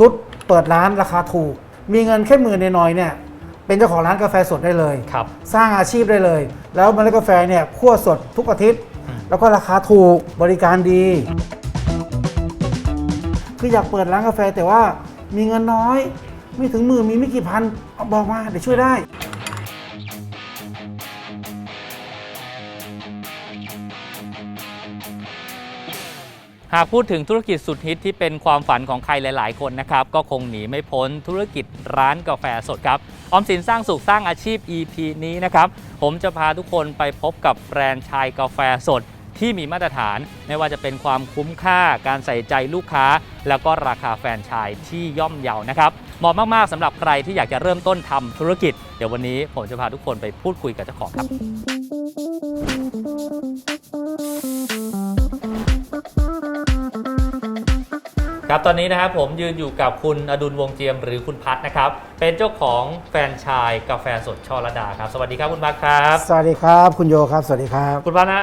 ชุดเปิดร้านราคาถูก มีเงินแค่หมื่นน้อยๆเนี่ยเป็นเจ้าของร้านกาแฟสดได้เลย ครับ สร้างอาชีพได้เลย แล้วเมล็ดกาแฟเนี่ยคั่วสดทุกอาทิตย์อืมแล้วก็ราคาถูกบริการดี คืออยากเปิดร้านกาแฟแต่ว่ามีเงินน้อย ไม่ถึงหมื่นมีไม่กี่พันเอาบอกมาเดี๋ยวช่วยได้ หากพูดถึงธุรกิจสุดฮิตที่เป็นความฝันของใครหลาย ๆ คนนะครับ ก็คงหนีไม่พ้นธุรกิจร้านกาแฟสดครับ ออมสินสร้างสุขสร้างอาชีพ EP นี้นะครับ ผมจะพาทุกคนไปพบกับแบรนด์ชายกาแฟสดที่มีมาตรฐาน ไม่ว่าจะเป็นความคุ้มค่าการใส่ใจลูกค้า แล้วก็ราคาแฟรนไชส์ที่ย่อมเยานะครับเหมาะมาก ๆสำหรับใครที่อยากจะเริ่มต้นทำธุรกิจ เดี๋ยววันนี้ผมจะพาทุกคนไปพูดคุยกับเจ้าของครับ ครับตอนนี้นะครับผมยืนอยู่กับคุณอดุลวงเจียมหรือคุณพัฒนะครับ เป็นเจ้าของแฟรนไชส์กาแฟสดช่อระดาครับ สวัสดีครับคุณพัฒครับ สวัสดีครับ คุณโยครับ สวัสดีครับ คุณพัฒนะ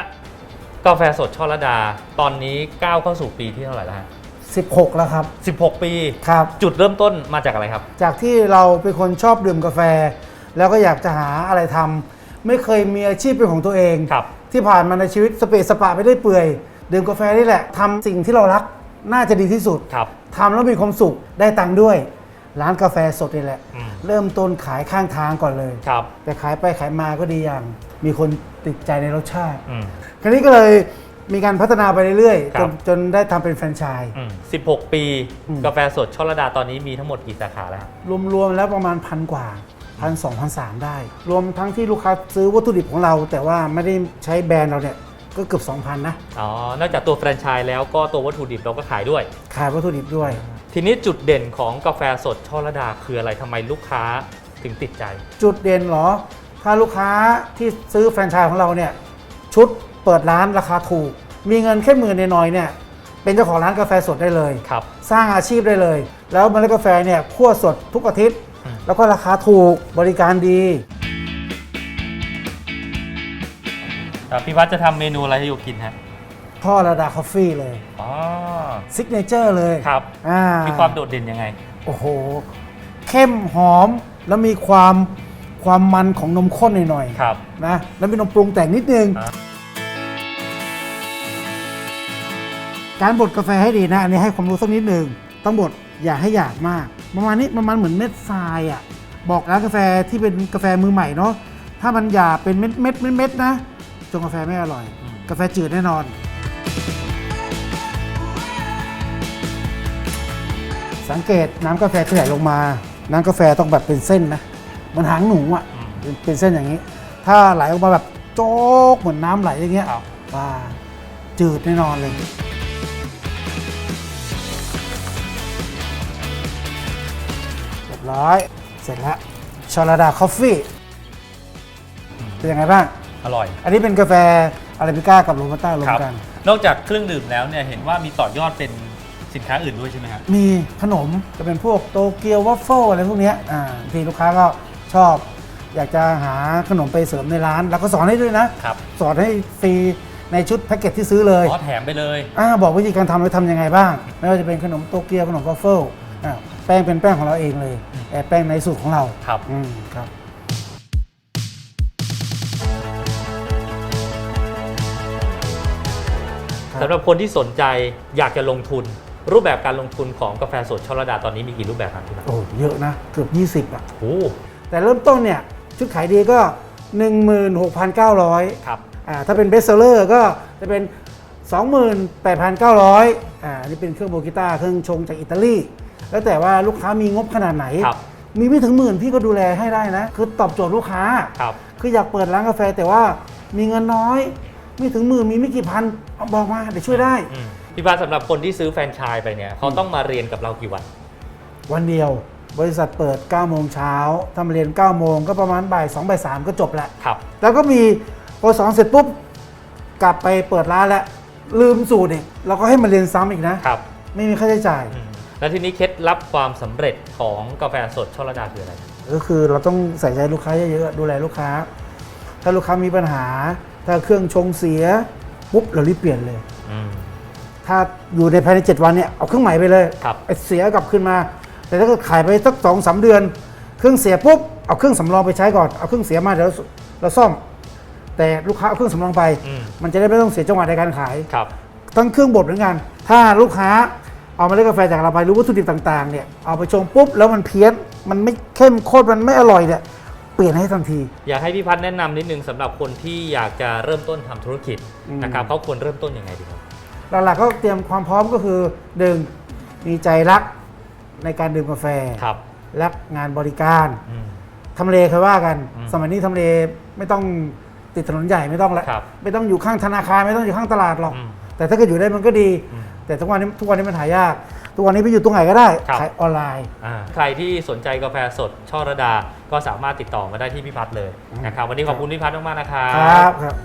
กาแฟสดช่อระดา ตอนนี้ก้าวเข้าสู่ปีที่เท่าไหร่แล้วฮะ16 แล้วครับ 16 ปีครับ จุดเริ่มต้นมาจากอะไรครับ จากที่เราเป็นคนชอบดื่มกาแฟ แล้วก็อยากจะหาอะไรทำไม่เคยมีอาชีพเป็นของตัวเองครับที่ผ่านมาในชีวิตสเปซสปะไม่ได้เปื่อยดื่มกาแฟนี่แหละทำสิ่งที่เรารัก น่าจะดีที่สุดครับทำแล้วมีความสุขได้ตังค์ด้วย ร้านกาแฟสดนี่แหละ อืมเริ่มต้นขายข้างทางก่อนเลย ครับแต่ขายไปขายมาก็ดีอย่าง มีคนติดใจในรสชาติ อืม คราวนี้ก็เลยมีการพัฒนาไปเรื่อยๆครัจบนจนได้ทำเป็นแฟรนไชส์ อืม16 ปีอืม กาแฟสดช่อระดาตอนนี้มีทั้งหมดกี่สาขาแล้วครับ รวมๆแล้วประมาณพันกว่าพันสองพันสามได้ รวมทั้งที่ลูกค้าซื้อวัตถุดิบของเรา แต่ว่าไม่ได้ใช้แบรนด์เราเนี่ย ก็เกือบ 2,000 นะ อ๋อ นอกจากตัวแฟรนไชส์แล้วก็ตัววัตถุดิบเราก็ขายด้วย ขายวัตถุดิบด้วย ทีนี้จุดเด่นของกาแฟสดช่อระดาคืออะไรทำไมลูกค้าถึงติดใจ จุดเด่นเหรอ ถ้าลูกค้าที่ซื้อแฟรนไชส์ของเราเนี่ย ชุดเปิดร้านราคาถูก มีเงินแค่หมื่นน้อยๆเนี่ย เป็นเจ้าของร้านกาแฟสดได้เลย ครับ สร้างอาชีพได้เลย แล้วเมล็ดกาแฟเนี่ยคั่วสดทุกอาทิตย์อืมแล้วก็ราคาถูกบริการดี แต่พี่วัดจะทำเมนูอะไรให้โยกินฮะท่อระดาคอฟฟี่เลยอ๋อซิกเนเจอร์เลยครับอ่ามีความโดดเด่นยังไง โอ้โห เข้มหอมแล้วมีความความมันของนมข้นหน่อยๆครับนะแล้วมีนมปรุงแต่งนิดนึง อ่า การบดกาแฟให้ดีนะอันนี้ให้ความรู้สักนิดนึงต้องบดอย่าให้หยาบมาก ประมาณนี้ประมาณเหมือนเม็ดทรายอะบอกร้านกาแฟที่เป็นกาแฟมือใหม่เนาะถ้ามันหยาบเป็นเม็ดเม็ดเม็ดเม็ดนะ จงกาแฟไม่อร่อย กาแฟจืดแน่นอน สังเกตน้ำกาแฟที่ไหลลงมา น้ำกาแฟต้องแบบเป็นเส้นนะเหมันหางหนูอะอืมเป็นเป็นเส้นอย่างนี้ ถ้าไหลออกมาแบบโจ๊กเหมือนน้ำไหลอย่างเงี้ยครับว่าจืดแน่นอนเลยเรียบร้อย เสร็จแล้วชอร์ดาคอฟฟี่เป็นยังไงบ้าง อร่อย อันนี้เป็นกาแฟอาราบิก้ากับโรบัสต้ารวมครับกัน นอกจากเครื่องดื่มแล้วเนี่ยเห็นว่ามีต่อยอดเป็นสินค้าอื่นด้วยใช่ไหมครับ มีขนมจะเป็นพวกโตเกียววัฟเฟิลอะไรพวกเนี้ยอ่าบางทีลูกค้าก็ชอบ อยากจะหาขนมไปเสริมในร้านแล้วก็สอนให้ด้วยนะ ครับ สอนให้ฟรีในชุดแพ็กเกจที่ซื้อเลยอ๋อแถมไปเลย อ่าบอกวิธีการทำว่าทำยังไงบ้าง ไม่ว่าจะเป็นขนมโตเกียวขนมวัฟเฟิลอ่าแป้งเป็นแป้งของเราเองเลยแต่แป้งในสูตรของเราครับ อืมครับ สำหรับคนที่สนใจอยากจะลงทุน รูปแบบการลงทุนของกาแฟสดช่อระดาตอนนี้มีกี่รูปแบบครับพี่วัดโอ้เยอะนะ เกือบ 20 อะ โอ้แต่เริ่มต้นเนี่ยชุดขายดีก็ 16,900 ครับอ่าถ้าเป็นเบสเซอร์ก็จะเป็น 28,900อ่าอันนี่เป็นเครื่องโบกิต้าเครื่องชงจากอิตาลีแล้วแต่ว่าลูกค้ามีงบขนาดไหน ครับมีไม่ถึงหมื่นพี่ก็ดูแลให้ได้นะ คือตอบโจทย์ลูกค้า ครับ คืออยากเปิดร้านกาแฟแต่ว่ามีเงินน้อย ไม่ถึงหมื่นมีไม่กี่พันเอาบอกมาเดี๋ยวช่วยได้ อืมพี่วัดสำหรับคนที่ซื้อแฟรนไชส์ไปเนี่ยเขาต้องมาเรียนกับเรากี่วัน วันเดียวบริษัทเปิด9โมงเช้าทำเรียน9โมงก็ประมาณบ่าย2บ่าย3ก็จบแหละ ครับ แล้วก็มีพอสอนเสร็จปุ๊บ กลับไปเปิดร้านแล้ว ลืมสูตรอีกเราก็ให้มาเรียนซ้ำอีกนะ ครับไม่มีค่าใช้จ่าย อืมแล้วทีนี้เคล็ดลับความสำเร็จของกาแฟสดช่อระดาคืออะไร ก็คือเราต้องใส่ใจลูกค้าเยอะๆดูแลลูกค้า ถ้าลูกค้ามีปัญหา ถ้าเครื่องชงเสียปุ๊บเรารีบเปลี่ยนเลย อืม ถ้าอยู่ในภายใน 7 วันเนี่ยเอาเครื่องใหม่ไปเลยครับ ไอ้เสียกลับขึ้นมา แต่ถ้าเกิดขายไปสักสองสามเดือน เครื่องเสียปุ๊บเอาเครื่องสำรองไปใช้ก่อนเอาเครื่องเสียมาเดี๋ยวเราซ่อม แต่ลูกค้าเอาเครื่องสำรองไป อืม มันจะได้ไม่ต้องเสียจังหวะในการขาย ครับ ทั้งเครื่องบดเหมือนกัน ถ้าลูกค้าเอาเมาเล็ดกาแฟจากเราไปรู้วัตถุดิบต่างๆเนี่ย เอาไปชงปุ๊บแล้วมันเพี้ยน มันไม่เข้มข้น มันไม่อร่อยเนี่ย เปลี่ยนให้ทันที อยากให้พี่พัฒน์แนะนำนิดนึงสำหรับคนที่อยากจะเริ่มต้นทำธุรกิจอืม นะครับเขาควรเริ่มต้นยังไงดีครับ หลักๆก็เตรียมความพร้อมก็คือหนึ่งมีใจรักในการดื่มกาแฟครับรักงานบริการอืม ทำเลเคยว่ากัน อืมสมัยนี้ทำเลไม่ต้องติดถนนใหญ่ไม่ต้องละครับไม่ต้องอยู่ข้างธนาคารไม่ต้องอยู่ข้างตลาดหรอก อืมแต่ถ้าเกิดอยู่ได้มันก็ดี อืม แต่ทุกวันนี้ทุกวันนี้มันหายาก ทุกวันนี้ไปอยู่ตรงไหนก็ได้ครับ ขายออนไลน์ อ่าใครที่สนใจกาแฟสดช่อระดา ก็สามารถติดต่อมาได้ที่พี่พัฒน์เลยอืมนะครับ วันนี้ขอบคุณพี่พัฒน์มากๆนะครับครับครับ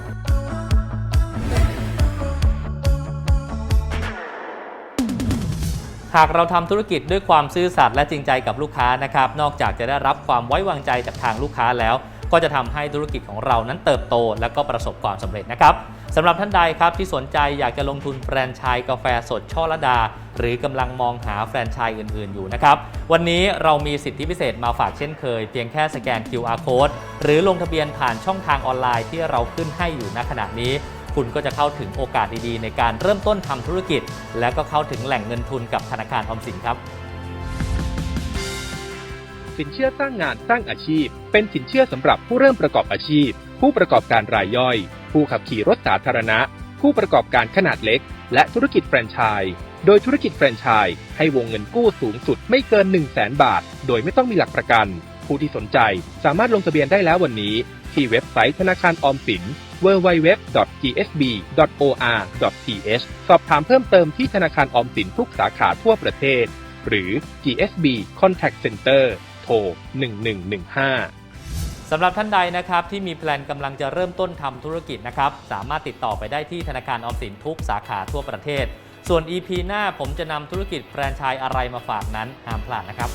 หากเราทำธุรกิจด้วยความซื่อสัตย์และจริงใจกับลูกค้านะครับ นอกจากจะได้รับความไว้วางใจจากทางลูกค้าแล้ว ก็จะทำให้ธุรกิจของเรานั้นเติบโต และก็ประสบความสำเร็จนะครับสำหรับท่านใดครับที่สนใจอยากจะลงทุนแฟรนไชส์กาแฟสดช่อละดา หรือกำลังมองหาแฟรนไชส์อื่นๆอยู่นะครับ วันนี้เรามีสิทธิพิเศษมาฝากเช่นเคย เพียงแค่สแกน QR code หรือลงทะเบียนผ่านช่องทางออนไลน์ที่เราขึ้นให้อยู่ณขณะนี้คุณก็จะเข้าถึงโอกาสดีๆ ในการเริ่มต้นทำธุรกิจ และก็เข้าถึงแหล่งเงินทุนกับธนาคารออมสินครับ สินเชื่อสร้างงานสร้างอาชีพ เป็นสินเชื่อสำหรับผู้เริ่มประกอบอาชีพ ผู้ประกอบการรายย่อย ผู้ขับขี่รถสาธารณะ ผู้ประกอบการขนาดเล็ก และธุรกิจแฟรนไชส์โดยธุรกิจแฟรนไชส์ให้วงเงินกู้สูงสุดไม่เกิน 1 0 0 0 0แบาท โดยไม่ต้องมีหลักประกัน ผู้ที่สนใจสามารถลงทะเบียนได้แล้ววันนี้ ที่เว็บไซต์ธนาคารออมสิน www.gsb.or.th สอบถามเพิ่มเติมที่ธนาคารออมสินทุกสาขาทั่วประเทศ หรือ GSB Contact Center โทร 1115 สำหรับท่านใดนะครับที่มีแพลนกำลังจะเริ่มต้นทำธุรกิจนะครับสามารถติดต่อไปได้ที่ธนาคารออมสินทุกสาขาทั่วประเทศ ส่วน EP หน้าผมจะนำธุรกิจแฟรนไชส์อะไรมาฝากนั้นห้ามพลาดนะครับ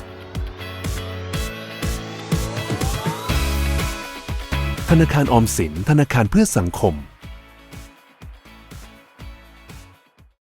ธนาคารออมสินธนาคารเพื่อสังคม